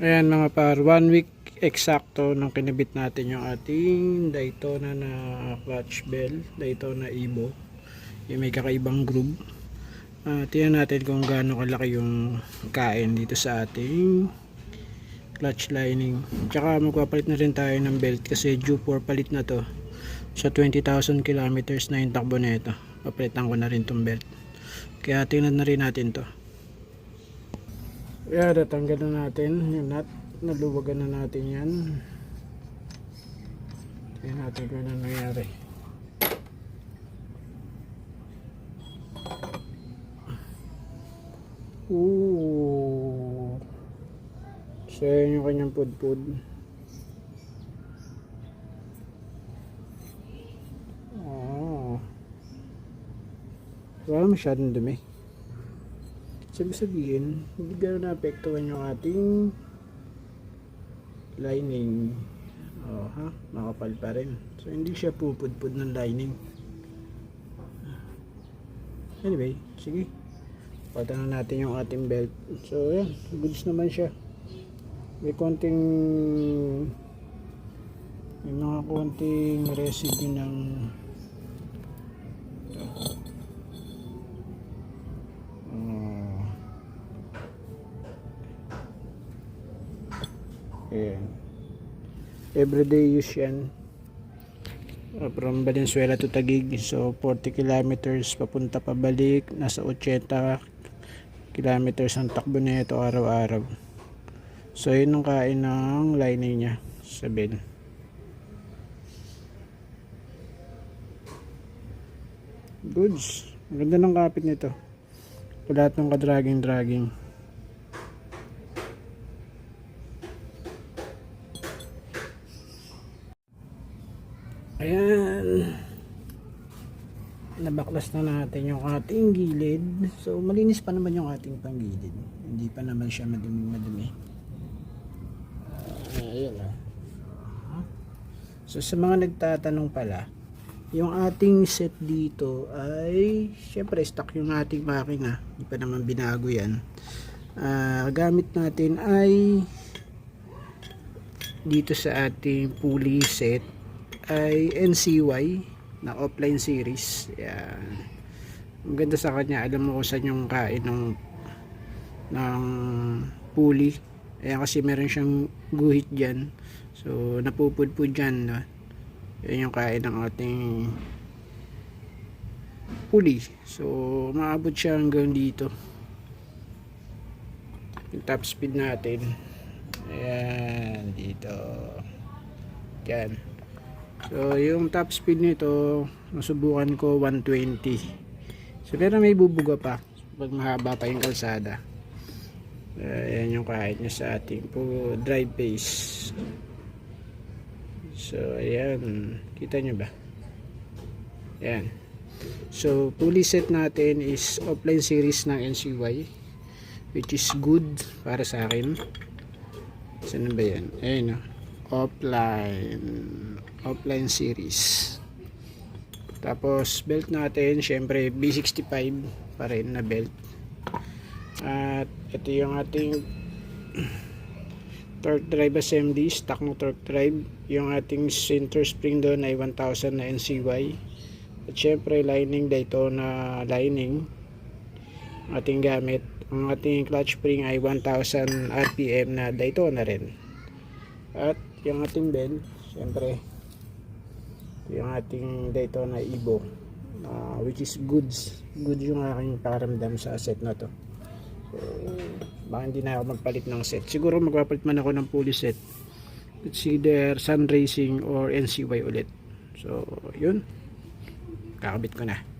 Ayan mga par, one week eksakto nang kinabit natin yung ating Daytona na clutch bell, Daytona Evo. Yung may kakaibang groove. Ah, tingnan natin kung gaano kalaki yung kain dito sa ating clutch lining. Tsaka magpapalit na rin tayo ng belt kasi due for palit na to. Sa 20,000 kilometers na yung takbo na ito. Papalitan ko na rin tong belt. Kaya tingnan na rin natin to. Yeah, natanggal na natin yung nut. Naluwagan na natin yan. Tingnan natin kung ano nangyari. Ooh. So, yan yung kanyang pudpud. Oh. Wala masyadong dumi. Sabi sabihin, hindi gano'n naapektuhan yung ating lining. Oh, ha? Makapal pa rin. So, hindi siya pupudpud ng lining. Anyway, sige. Pata na natin yung ating belt. So, yan. Goods naman siya. May konting may mga konting residue ng Ayan. Everyday use yan. Uh, From Valenzuela to Taguig. So, 40 kilometers papunta pabalik. Nasa 80 kilometers ang takbo na ito araw-araw. So, yun ang kain ng lining niya sa bed. Goods. Ang ganda ng kapit nito. Wala itong kadraging-dragging. Ayan. Nabaklas na natin yung ating gilid. So, malinis pa naman yung ating panggilid. Hindi pa naman siya madumi-madumi. Uh, ayan ah. So, sa mga nagtatanong pala, yung ating set dito ay syempre stock yung ating makina hindi pa naman binago yan Ah, gamit natin ay dito sa ating pulley set ay NCY na offline series. Yan ang ganda sa kanya alam mo kung saan yung kain ng ng pulley ayan kasi meron siyang guhit dyan. So napupudpud dyan no? yan yung kain ng ating pulley so maabot siya hanggang dito. Yung top speed natin. Ayan dito. Yan so yung top speed nito nasubukan ko 120 so pero may bubuga pa pag mahaba pa yung kalsada ayan yung kahit niya sa ating po drive pace So, ayan. Kita nyo ba? Ayan. So, pulley set natin is offline series ng NCY which is good para sa akin. Saan ba yan? Ayan o. Offline. Offline series. Tapos, belt natin, syempre, B65 pa rin na belt. At, ito yung ating torque drive assembly, stock na torque drive. Yung ating center spring doon ay 1000 na NCY. At syempre lining Daytona lining ating gamit. Ang ating clutch spring ay 1000 RPM na Daytona rin. At yung ating bell, syempre yung ating Daytona Evo uh, which is goods good yung aking pakiramdam sa set na to So, baka hindi na ako magpalit ng set. Siguro magpapalit man ako ng pulley set. It's either Sun Racing or NCY ulit. So, yun. Kakabit ko na.